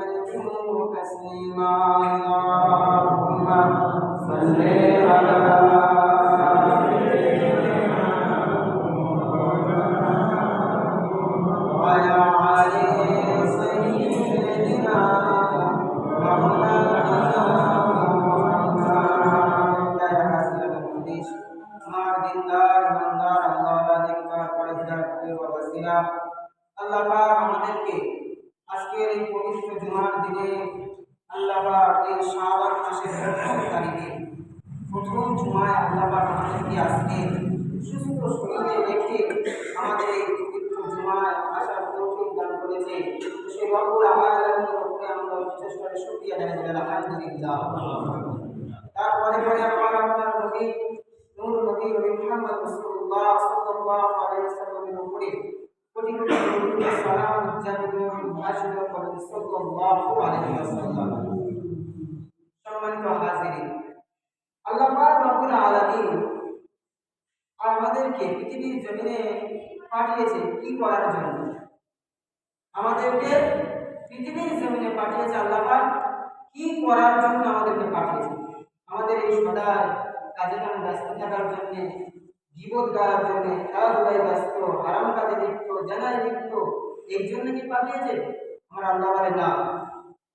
وسلموا تسليما اللهم صل على আল্লাহ এই শাবান মাসের প্রথম তারিখে প্রথম জুমায় আল্লাহ আমাদেরকে আজকে আমাদের দান করেছে। আমরা বিশেষ করে আলহামদুলিল্লাহ। তারপরে পরে আমার আপনার নবী, নূর নবী নবী মুহাম্মদ সাল্লাল্লাহু আলাইহি ওয়াসাল্লাম। সম্মানিত হাজিরিন, আল্লাহ পাক রব্বুল আলামিন আমাদেরকে পৃথিবীর জমিনে পাঠিয়েছে কি করার জন্য? আমাদেরকে পৃথিবীর জমিনে পাঠিয়েছে আল্লাহ কি করার জন্য আমাদেরকে পাঠিয়েছে আমাদের এই সদায় কাজে কামে ব্যস্ত থাকার জন্য জীবত গাওয়ার জন্য, খেলাধুলায় ব্যস্ত হারাম কাজে লিপ্ত, জানায় লিপ্ত এই জন্য কি পাঠিয়েছে আমার আল্লাহ বলে না।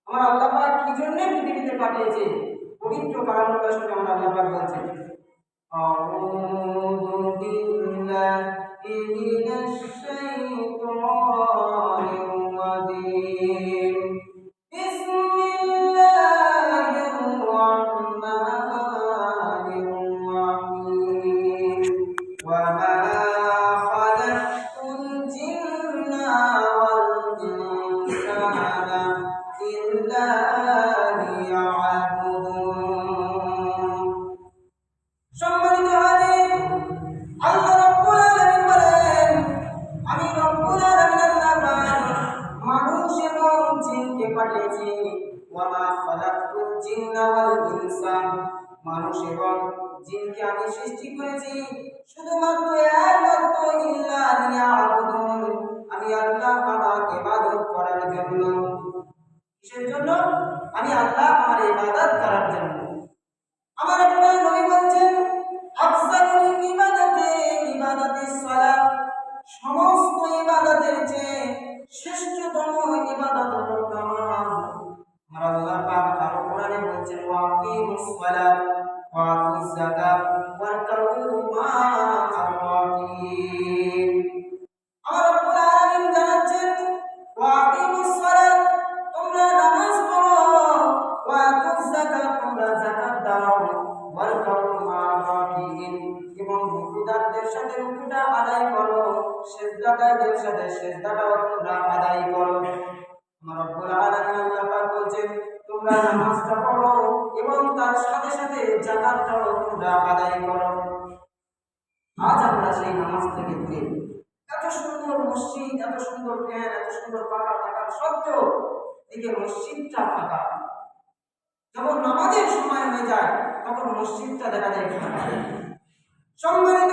আমার আল্লাহ পাক কি জন্য পৃথিবীতে পাঠিয়েছে? পবিত্র কালামুল্লাহ শুনে আমার আল্লাহ পাক বলছেন। الصلاة সিজদাদারদের সাথে আদায় করো। তার সাথে সাথে এত সুন্দর মসজিদ, এত সুন্দর ফ্যান এত সুন্দর পাকা থাকার সত্ত্বেও দিকে মসজিদটা ফাঁকা। যখন নামাজের সময় হয়ে যায়, তখন মসজিদটা দেখা যায় ফাঁকা। সম্মানিত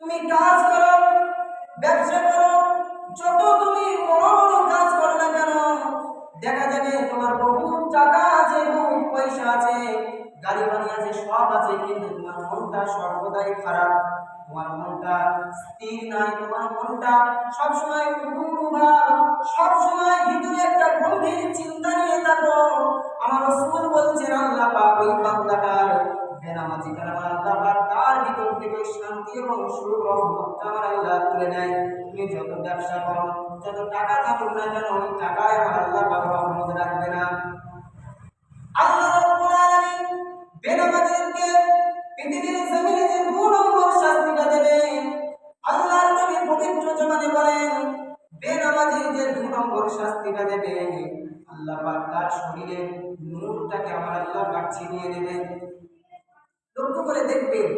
তুমি কাজ করো, ব্যবসা করো, যত তুমি বড় বড় কাজ করো না কেন, দেখা যাবে তোমার বহু টাকা আছে বহু পয়সা আছে, গাড়ি বাড়ি আছে, সব আছে, কিন্তু তোমার মনটা সর্বদাই খারাপ। তোমার মনটা স্থির নাই, তোমার মনটা সবসময় ভাব সবসময় ভিতরে একটা গম্ভীর চিন্তা নিয়ে থাকো। আমার রসুল বলছেন, আল্লাহ পাক ওই বান্দাটার বেনামাজি কালাম, আল্লাহ থেকে শান্তি এবং আল্লাহ তুলে নেয়। তুমি যত ব্যবসা করো, যত টাকা থাকুক না কেন, ওই টাকায় আমার আল্লাহ পাক রহমত রাখবে না। আল্লাহ যে দু নম্বর শাস্তিটা দেবে আল্লাহর নবী বলেন বেনামাজির দু নম্বর শাস্তিটা দেবে আল্লাহ পাক তার শরীরে নূরটাকে আমার আল্লাহ পাক ছিনিয়ে দেবে লক্ষ্য করে দেখবেন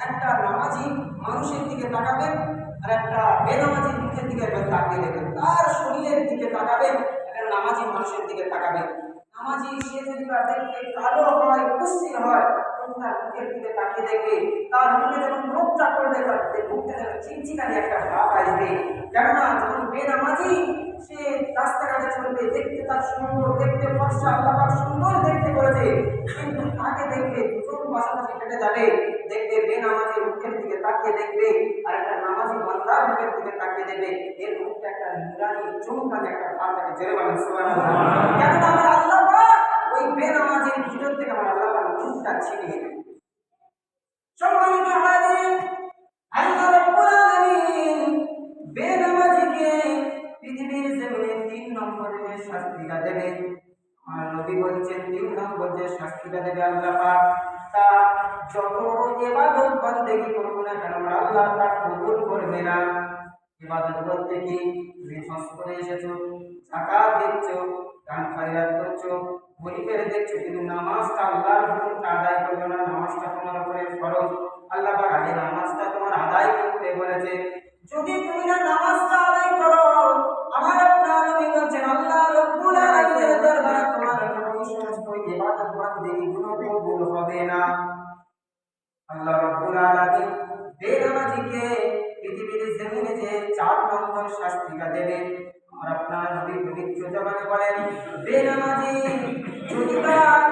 একটা নামাজি মানুষের দিকে তাকাবেন আর একটা বেনামাজির মুখের দিকে একবার তাকিয়ে দেবেন তার শরীরের দিকে তাকাবেন, একটা নামাজি মানুষের দিকে তাকাবেন। নামাজি সে যদি দেখতে কালো হয় খুশি হয় তার মুখের দিকে তাকিয়ে দেখবে তার মুখে যখন মুখটা করে দেখবে মুখটা যেন চিনচিকানি একটা ভাব আসবে কেননা যখন বেনামাজি সে রাস্তাঘাটে চলবে দেখতে তার সুন্দর দেখতে ফর্সা আল্লাহ সুন্দর দেখতে করেছে কিন্তু তাকে দেখবে দুজন পাশাপাশি কেটে যাবে। দেখবে বেনামাজি মুখের দিকে তাকিয়ে দেখবে আর একটা নামাজি বান্দার মুখের দিকে তাকিয়ে দেখবে। এর মুখটা একটা নুরানি চুমকানি একটা ভাব থাকে জেরে বলেন কেননা আমার আল্লাহ ওই বেনামাজির ভিতর থেকে আমার আল্লাহ মুখটা ছিনিয়ে নেবে সম্মানিত হাজির তিন নম্বরে শাস্তিটা দেবে। আমার নবী বলছেন, তিন নম্বর যে শাস্তিটা দেবে আল্লাহ তা যত ইবাদত বন্দেগি করব না কবুল করবে না। ইবাদত বলতে কি তুমি হজ করে এসেছ জাকাত দিচ্ছ দান খয়রাত করছ গরিবের দেখছ, কিন্তু নামাজটা আল্লাহর হুকুমটা আদায় করবে না, নামাজটা তোমার উপরে ফরজ। আল্লাহ পাক আগে নামাজটা তোমার আদায় করতে বলেছে। যদি তুমি না নামাজটা আদায় করো, আমার আপনার নবী বলছেন, আল্লাহ রব্বুল আলামিনের দরবারে তোমার সমস্ত ইবাদত বান্দেগি গুলো কবুল হবে না। আল্লাহ রব্বুল আলামিন বেনামাজিকে পৃথিবীর জমিনে যে চার নম্বর শাস্তিটা দেবে আমার আপনার নবী পবিত্র জবানে বলেন, বেনামাজি যদি তার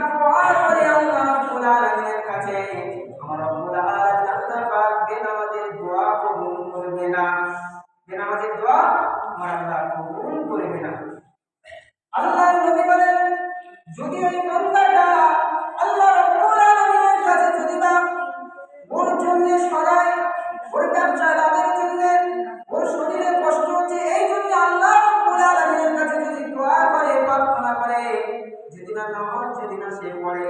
প্রার্থনা যদি না নামাজ যদি সে পড়ে।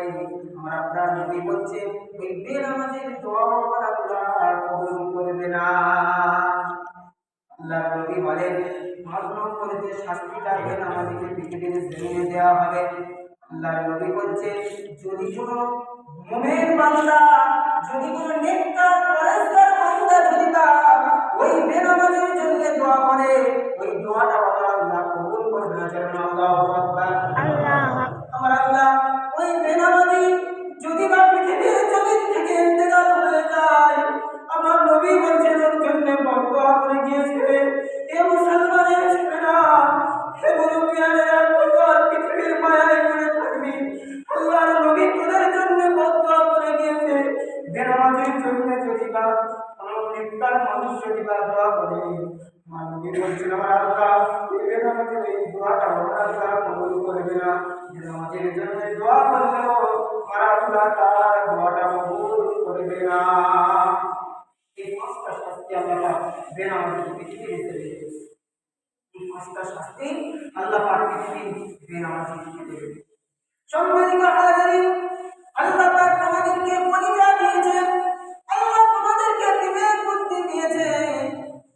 আমার আপনার বলছে ওই বেনামাজের দোয়া আমার আল্লাহ কবুল করবে না। আল্লাহ নবী বলেন পাঁচ নম্বরে যে শাস্তিটা আমাদেরকে পৃথিবীর জমিনে দেওয়া হবে। আল্লাহ নবী বলছে যদি কোনো মুমিন বান্দা, যদি কোনো নেককার পরেশগার বান্দা যদি তা ওই বেনামাজের জন্য দোয়া করে, ওই দোয়াটা আল্লাহ কবুল করবে না, যেন আল্লাহু আকবার আল্লাহ তার দোয়াটা কবুল করবে না এই পাঁচটা শাস্তি আল্লাহ বেনামাজির পৃথিবীর ভিতরে দিয়েছে। এই পাঁচটা আল্লাহ পৃথিবীর তোমাদেরকে বিবেক বুদ্ধি দিয়েছে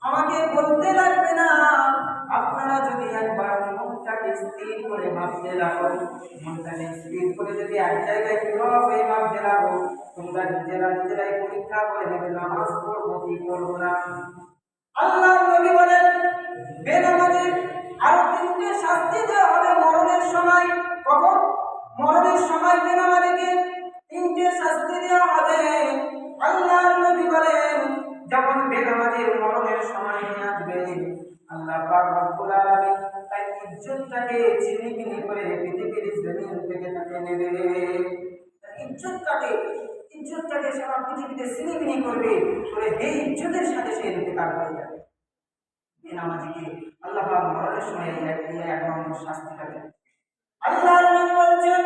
আমাকে বলতে লাগবে না আপনারা যদি একবার স্থির করে ভাবতে লাগো। মনটাকে স্থির করে যদি এক জায়গায় নীরবে ভাবতে লাগো, তোমরা নিজেরা নিজেরাই পরীক্ষা করে নেবে নামাজ পড়ব কি করব না। আল্লাহ নবী বলেন বেনামাজি আরও তিনটে শাস্তি দেওয়া হবে মরণের সময়। কখন? মরণের সময় বেনামাজিকে তিনটে শাস্তি দেওয়া হবে। আল্লাহ নবী বলেন, যখন বেনামাজির মরণের সময় নিয়ে আসবে, আল্লাহ পাক রব্বুল আলামিন তার ইজ্জতটাকে চিনিবিনি করে পৃথিবীর জমিন থেকে তাকে নেবে ইজ্জতটাকে ইজ্জতটাকে সারা পৃথিবীতে চিনিবিনি করবে করে এই ইজ্জতের সাথে সে ইন্তেকাল হয়ে যাবে। বেনামাজিকে আল্লাহ এক নম্বর শাস্তিটা দেন আল্লাহ বলছেন,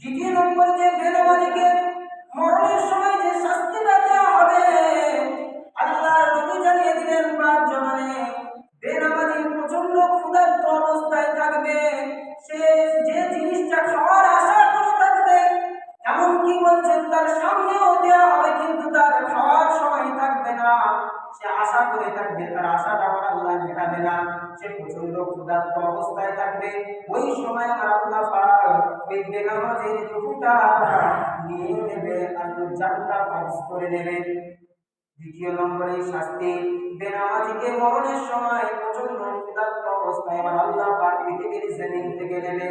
দ্বিতীয় নম্বর যে বেনামাজিকে মরণের সময় যে শাস্তিটা দেওয়া হবে, আল্লাহ নবী জানিয়ে দিলেন পাঁচ জমানে বেনামাজি প্রচণ্ড ক্ষুধার্ত অবস্থায় থাকবে। সে যে জিনিসটা খাওয়ার আশা করে থাকবে এমন কি বলছেন তার সামনেও দেওয়া হবে, কিন্তু তার খাওয়ার সময় থাকবে না। সে আশা করে থাকবে, তার আশাটা আমার আল্লাহ মেটাবে না। সে প্রচণ্ড ক্ষুধার্ত অবস্থায় থাকবে। ওই সময় আমার আল্লাহ পাক ওই বেনামাজের রুহুটা নিয়ে নেবে আর জানটা কবজ করে নেবে। দ্বিতীয় নম্বরে শাস্তি বেনামাজিকে মরণের সময় প্রচণ্ড ক্ষুধার্ত অবস্থায় আমার আল্লাহ পাক পৃথিবীর জমিন থেকে নেবে।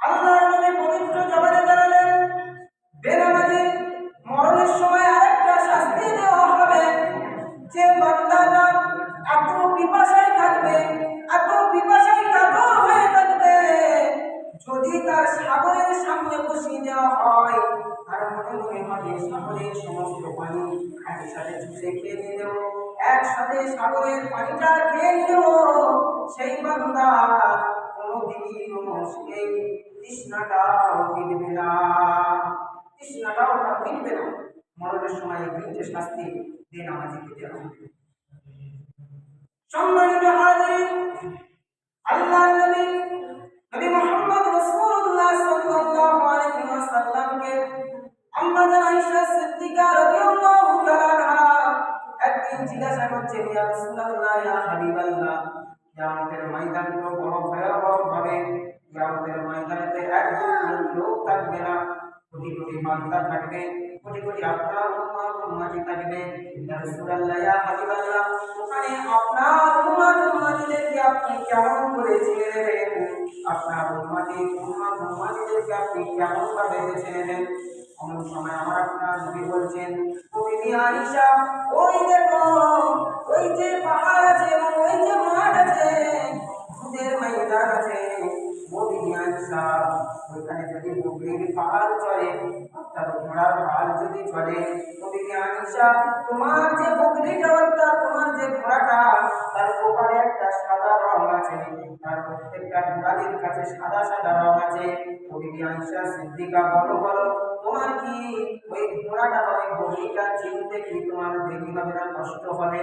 আল্লাহ আমাদের পবিত্র জবানে জানালেন বেনামাজি মরণের সময় আরেকটা শাস্তি দেওয়া হবে। যে বান্দাটা এত পিপাসায় থাকবে সাগরের পানিটা খেয়ে নিল। সেই বান্দা কোনোদিনও সেই তৃষ্ণাটাও মিটবে না। তৃষ্ণাটাও তার মিটবে না। মরণের সময় এই তিনটে শাস্তি খেতে হবে। সম্মানিত হাজির জিজ্ঞাসা করছে ইয়া রাসূলুল্লাহ ইয়া হাবিবাল্লাহ কিয়ামতের ময়দান তো বড় ভয়াবহ হবে কিয়ামতের ময়দানেতে একজন লোক থাকবে না কোটি কোটি বান্দা থাকবে কোটি কোটি আপনার উম্মাত উম্মাতি থাকবে ইয়া রাসূলুল্লাহ ইয়া হাবিবাল্লাহ ওখানে আপনার উম্মাত উম্মাতিদেরকে আপনি কেমন করে চিনে নেবেন আপনার উম্মাতি উম্মাত উম্মাতিদেরকে আপনি কেমন ভাবে বেছে নেবেন অমন সময় আমার আপনার নবী বলছেন ও বিবি আয়েশা ওই দেখো ওই যে পাহাড় আছে এবং ওই যে মাঠ আছে দুধের ময়দান আছে বিবি আয়েশা ওইখানে যদি বকরির পাহাড় চলে অর্থাৎ ঘোড়ার পাহাড় যদি চলে বিবি আয়েশা তোমার যে বকরিটা অর্থাৎ তোমার যে ঘোড়াটা, তার ওপারে একটা সাদা রং আছে। তার প্রত্যেকটা ঘোড়াদের কাছে সাদা সাদা রং আছে। বিবি আয়েশা সিদ্দিকা, বলো বলো, তোমার কি ওই ঘোড়াটা বা ওই বকরিটা চিনতে কি তোমার দেরি হবে না কষ্ট হবে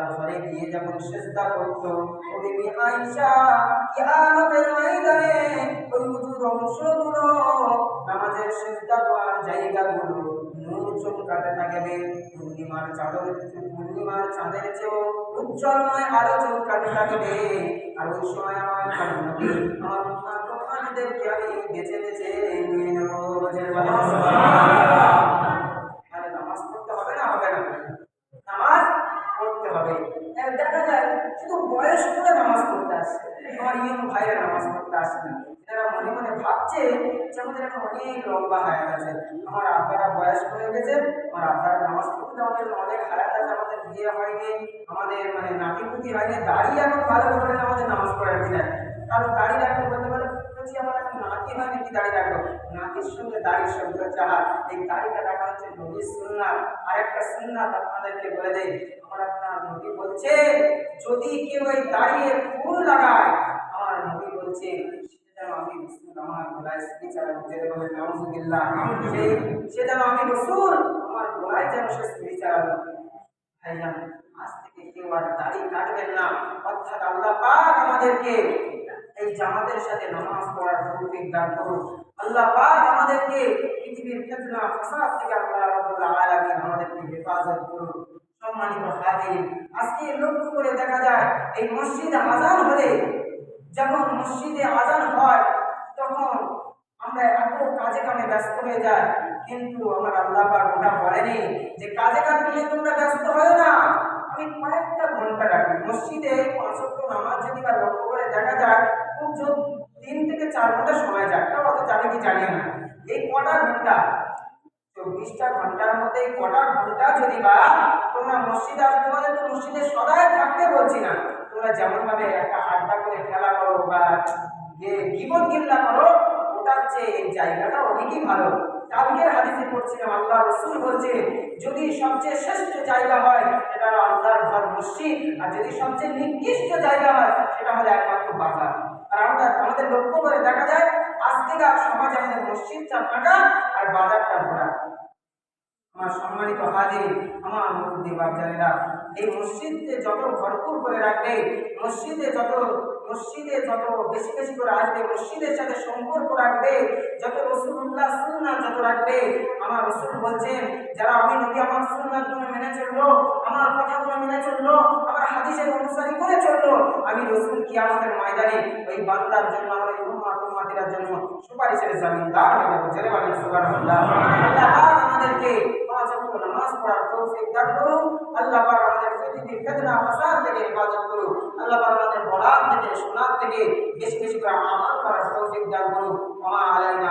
ঘরে গিয়ে যখন সেজদা করত ও বিবি আয়েশা কিয়ামতের ময়দানে? ওই উজুর অংশগুলো, নামাজের সেজদা দেওয়ার জায়গাগুলো নূর চমকাতে থাকবে। পূর্ণিমার চাঁদের পূর্ণিমার চাঁদের চেয়েও উজ্জ্বলময় আলো চমকাতে থাকবে। আর ওই সময় আমার আমার তোমাদেরকে আমি বেছে বেছে নিয়ে নেব যে তাহলে নামাজ পড়তে হবে না হবে না নামাজ পড়তে হবে এর দেখা যায় শুধু বয়স করে নামাজ পড়তে আসে। আমার ইয়ং ভাইরা নামাজ পড়তে আসে না। এরা মনে মনে ভাবছে যে আমাদের এখন অনেক লম্বা হায়াত আছে আমার আব্বারা বয়স হয়ে গেছে, আমার আব্বারা নামাজ পড়তে আমাদের অনেক হায়াত আছে, আমাদের বিয়ে হয়নি, আমাদের মানে নাতিপুতি হয়নি দাঁড়িয়ে এখন ভালো করে আমাদের নামাজ পড়ার কি কারণ দাঁড়িয়ে এখন বলতে পারে বলছি, আমার এখন নাতি হয়নি কি দাড়ি রাখব নাতির সঙ্গে দাড়ির সঙ্গে হচ্ছে এই দাড়িটা রাখা হচ্ছে নবীর সুন্নাত। আর একটা সুন্নাত আপনাদেরকে বলে দেই। আমার আপনার নবী বলছে, যদি কেউ এই দাঁড়িয়ে ফুল লাগায়, আমার নবী বলছে আমি আমার গলায় স্ত্রী চালানো জেরে বলে সে যেন আমি রসুল, আমার গলায় যেন সে স্ত্রী চালানো ভাইজান, আজ থেকে কেউ আর দাড়ি কাটবেন না। অর্থাৎ আল্লাহ পাক আমাদেরকে এই জামাতের সাথে নামাজ পড়ার তৌফিক দান করুন। আল্লাহ পাক আমাদেরকে পৃথিবীর ফিতনা, ফাসাদ থেকে আল্লাহ রাব্বুল আলামিন আমাদেরকে হেফাজত করুন। সম্মানিত হাজির আজকে লক্ষ্য করে দেখা যায়, এই মসজিদে আজান হলে, যখন মসজিদে আজান হয়, তখন আমরা এত কাজে কামে ব্যস্ত হয়ে যাই, কিন্তু আমার আল্লাহ পাক ওটা বলেনি যে কাজে কামে নিয়ে তোমরা ব্যস্ত হয়ে না। আমি কয়েকটা ঘণ্টা রাখি। মসজিদে পাঁচক্য নামাজ যদি বা লক্ষ্য করে দেখা যায় খুব জোর তিন থেকে চার ঘণ্টা সময় যায়, তাও অত জানি কি জানি না। এই কটা ঘণ্টা, চব্বিশটা ঘণ্টার মধ্যে এই কটা ঘণ্টা যদি বা তোমরা মসজিদে আর তোমাদের তো মসজিদে সদাই থাকতে বলছি না। তোমরা যেমন ভাবে একটা আড্ডা করে খেলা করো বা যে জীবন গিল্লা করো, ওটার চেয়ে এই জায়গাটা অনেকই ভালো। কালকের হাদিসে পড়ছিলাম আল্লাহ রসুল বলছে, যদি সবচেয়ে শ্রেষ্ঠ জায়গা হয়, সেটা হলো আল্লাহর ঘর মসজিদ, আর যদি সবচেয়ে নিকৃষ্ট জায়গা হয়, সেটা হলো একমাত্র বাজার। আর আমরা আমাদের লক্ষ্য করে দেখা যায় আজকেকার সমাজে আমাদের মসজিদ মসজিদটা ফাঁকা আর বাজারটা ভরা। আমার সম্মানিত হাজির, আমার মুরব্বী বাচ্চারা এই মসজিদকে যত ভরপুর করে রাখবে, মসজিদে যত মসজিদে যত বেশি বেশি করে আসবে, মসজিদের সাথে সম্পর্ক রাখবে, যত রসুল্লাহ যত রাখবে। আমার রসুল বলছেন, যারা আমি নবী আমার সুন্নাহগুলো মেনে চলল, আমার কথাগুলো মেনে চলল, আমার হাদিসের অনুসারী করে চলল, আমি রসুল কি আমাদের ময়দানে ওই বান্দার জন্য, আমার উম্মাত উম্মাতিরার জন্য সুপারিশের জামিনদার আল্লাহ আমাদেরকে পাঁচ নামাজ পড়ার তৌফিক দান করুন আল্লাহ পাক আমাদের পৃথিবীর থেকে হেফাজত করুন আল্লাহ পাক আমাদের বলার থেকে থেকে বেশি বেশি করে আমল করার তৌফিক দান করুন আলাইনা